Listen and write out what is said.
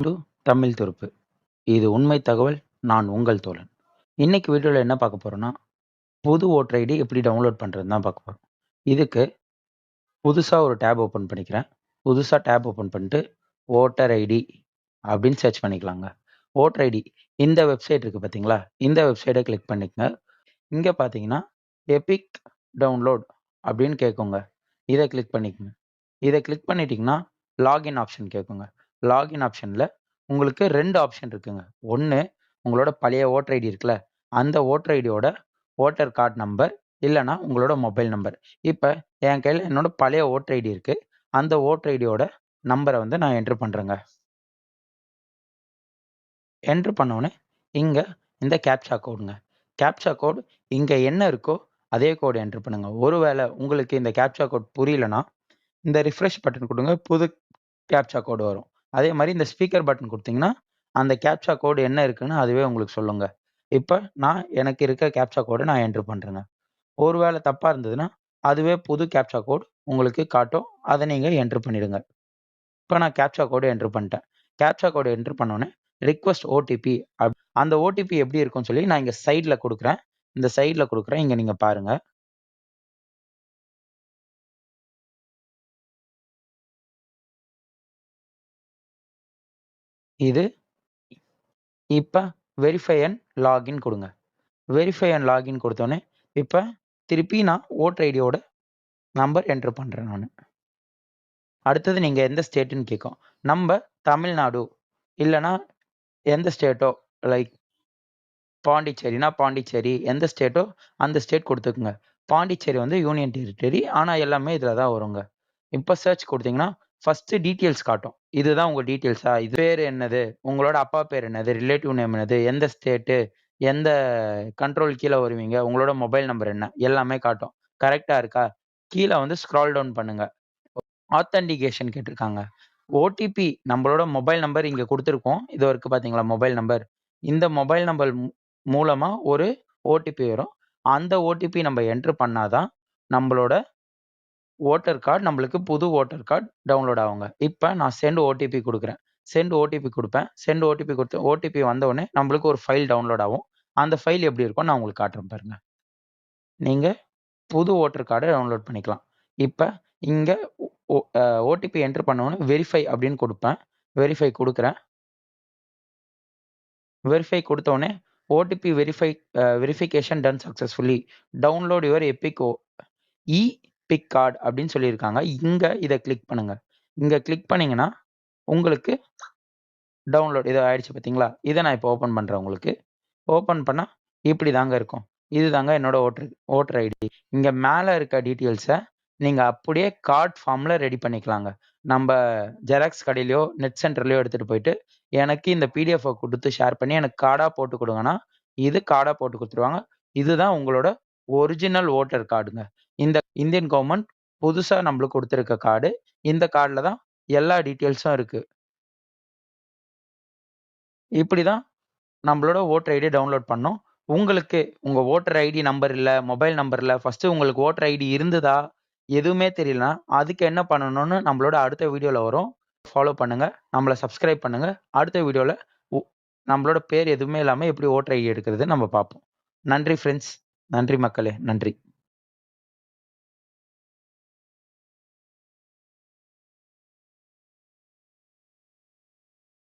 To Tamil துருப்பு. இது உண்மை தகவல். நான் உங்கள் தோழன். இன்னைக்கு வீடியோவில் என்ன பார்க்க போகிறோன்னா புது ஓட்டர் ஐடி எப்படி டவுன்லோட் பண்ணுறது தான் பார்க்க போகிறோம் இதுக்கு புதுசாக ஒரு டேப் ஓப்பன் பண்ணிக்கிறேன். புதுசாக டேப் ஓப்பன் பண்ணிட்டு, ஓட்டர் ஐடி அப்படின்னு சர்ச் பண்ணிக்கலாங்க. ஓட்டர் ஐடி இந்த வெப்சைட் இருக்குது பார்த்தீங்களா? இந்த வெப்சைட்டை கிளிக் பண்ணிக்கங்க. இங்கே பார்த்தீங்கன்னா, எபிக் டவுன்லோட் அப்படின்னு கேட்குங்க. இதை கிளிக் பண்ணிக்கங்க. இதை கிளிக் பண்ணிட்டீங்கன்னா, லாகின் ஆப்ஷன் கேட்குங்க. லாகின் ஆப்ஷனில் உங்களுக்கு ரெண்டு ஆப்ஷன் இருக்குங்க. ஒன்று உங்களோட பழைய ஓட்டர் ஐடி இருக்குல்ல, அந்த ஓட்டர் ஐடியோட ஓட்டர் கார்ட் நம்பர் இல்லைனா உங்களோட மொபைல் நம்பர். இப்போ என் கையில் என்னோட பழைய ஓட்டர் ஐடி இருக்குது அந்த ஓட்டர் ஐடியோட நம்பரை வந்து நான் என்ட்ரு பண்ணுறேங்க என்ட்ரு பண்ண இங்கே இந்த கேப்சா கோடுங்க. கேப்சா கோட் இங்கே என்ன இருக்கோ அதே கோட் என்ட்ரு பண்ணுங்க. ஒருவேளை உங்களுக்கு இந்த கேப்சா கோட் புரியலன்னா, இந்த ரிஃப்ரெஷ் பட்டன் கொடுங்க புது கேப்சா கோடு வரும். அதே மாதிரி இந்த ஸ்பீக்கர் பட்டன் கொடுத்தீங்கன்னா அந்த கேப்சா கோடு என்ன இருக்குன்னு அதுவே உங்களுக்கு சொல்லுங்க. இப்போ நான் எனக்கு இருக்க கேப்சா கோடை நான் என்ட்ரு பண்ணுறேங்க ஒருவேளை தப்பாக இருந்ததுன்னா, அதுவே புது கேப்சா கோட் உங்களுக்கு காட்டும். அதை நீங்கள் என்ட்ரு பண்ணிடுங்க. இப்போ நான் கேப்சா கோடு என்ட்ரு பண்ணிட்டேன். கேப்சா கோடு என்ட்ரு பண்ணோன்னே ரிக்வஸ்ட் ஓடிபி அப் அந்த ஓடிபி எப்படி இருக்கும்னு சொல்லி நான் இங்கே சைடில் கொடுக்குறேன் இந்த சைடில் கொடுக்குறேன் இங்கே நீங்கள் பாருங்கள் இது இப்போ வெரிஃபை அண்ட் லாகின் கொடுங்க வெரிஃபை அண்ட் லாகின் கொடுத்தோன்னே இப்போ திருப்பி நான் ஓட்டர் ஐடியோட நம்பர் என்ட்ரு பண்ணுறேன் நான் அடுத்தது நீங்கள் எந்த ஸ்டேட்டுன்னு கேட்கும். நம்ம தமிழ்நாடு இல்லைன்னா எந்த ஸ்டேட்டோ லைக் பாண்டிச்சேரினா பாண்டிச்சேரி எந்த ஸ்டேட்டோ அந்த ஸ்டேட் கொடுத்துக்குங்க பாண்டிச்சேரி வந்து யூனியன் டெரிட்டரி. ஆனால் எல்லாமே இதில் தான் வருங்க. இப்போ சர்ச் கொடுத்தீங்கன்னா ஃபர்ஸ்ட் டீட்டெயில்ஸ் காட்டும். இதுதான் உங்க டீட்டெயில்ஸா? இது பேர் என்னது? உங்களோட அப்பா பேர் என்னது? ரிலேட்டிவ் நேம் என்னது? எந்த ஸ்டேட்டு? எந்த கண்ட்ரோல் கீழே வருவீங்க? உங்களோட மொபைல் நம்பர் என்ன? எல்லாமே காட்டும். கரெக்டாக இருக்கா? கீழே வந்து ஸ்க்ரால் டவுன் பண்ணுங்க. ஆத்தன்டிகேஷன் கேட்டிருக்காங்க. ஓடிபி நம்மளோட மொபைல் நம்பர் இங்க கொடுத்துருக்கோம் இது வரைக்கும் பார்த்தீங்களா மொபைல் நம்பர். இந்த மொபைல் நம்பர் மூலமாக மூலமா ஒரு ஓடிபி வரும். அந்த ஓடிபி நம்ம என்ட்ரு பண்ணாதான் நம்மளோட ஓட்டர் கார்டு நம்மளுக்கு புது ஓட்டர் கார்டு டவுன்லோட் ஆகுங்க. இப்போ நான் சென்ட் ஓடிபி கொடுக்குறேன் சென்ட் ஓடிபி கொடுப்பேன் சென்ட் ஓடிபி கொடுத்து ஓடிபி வந்தவுடனே நம்மளுக்கு ஒரு ஃபைல் டவுன்லோட் ஆகும். அந்த ஃபைல் எப்படி இருக்கும் நான் உங்களுக்கு காட்டுறேன் பாருங்க. நீங்கள் புது ஓட்டர் கார்டை டவுன்லோட் பண்ணிக்கலாம். இப்போ இங்கே ஓ ஓடிபி என்டர் பண்ணோன்னே வெரிஃபை அப்படின்னு கொடுப்பேன் வெரிஃபை கொடுக்குறேன் வெரிஃபை குடுத்த OTP verify verification done successfully download your EPIC oh EPIC card அப்படின்னு சொல்லியிருக்காங்க. இங்கே இதை கிளிக் பண்ணுங்க. இங்கே கிளிக் பண்ணிங்கன்னா உங்களுக்கு டவுன்லோட் இது ஆயிடுச்சு பார்த்தீங்களா? இதை நான் இப்போ ஓப்பன் பண்ணுறேன் உங்களுக்கு. ஓப்பன் பண்ணால் இப்படி தாங்க இருக்கும். இதுதாங்க என்னோட ஓட்டர் ஓட்டர் ஐடி. இங்கே மேலே இருக்க டீட்டெயில்ஸை நீங்கள் அப்படியே கார்ட் ஃபார்மில் ரெடி பண்ணிக்கலாங்க. நம்ம ஜெராக்ஸ் கடையிலையோ நெட் சென்டர்லையோ எடுத்துகிட்டு போயிட்டு, எனக்கு இந்த பிடிஎஃபை கொடுத்து ஷேர் பண்ணி எனக்கு கார்டாக போட்டு கொடுங்கன்னா இது கார்டாக போட்டு கொடுத்துருவாங்க இதுதான் உங்களோட ஒரிஜினல் ஓட்டர் கார்டுங்க. இந்த இந்தியன் கவர்மெண்ட் புதுசாக நம்மளுக்கு கொடுத்துருக்க கார்டு. இந்த கார்டில் தான் எல்லா டீட்டெயில்ஸும் இருக்குது இப்படி தான் நம்மளோட ஓட்டர் ஐடி டவுன்லோட் பண்ணோம் உங்களுக்கு உங்கள் ஓட்டர் ஐடி நம்பர் இல்லை மொபைல் நம்பர் இல்லை ஃபஸ்ட்டு உங்களுக்கு ஓட்டர் ஐடி இருந்ததா? எதுவுமே தெரியலனா அதுக்கு என்ன பண்ணணும்னு நம்மளோட அடுத்த வீடியோவில் வரும். ஃபாலோ பண்ணுங்கள் நம்மள சப்ஸ்கிரைப் பண்ணுங்கள் அடுத்த வீடியோவில் நம்மளோட பேர் எதுவுமே இல்லாமல் எப்படி ஓட்டர் ஐடி எடுக்கிறது நம்ம பார்ப்போம். நன்றி ஃப்ரெண்ட்ஸ் நன்றி மக்களே. நன்றி.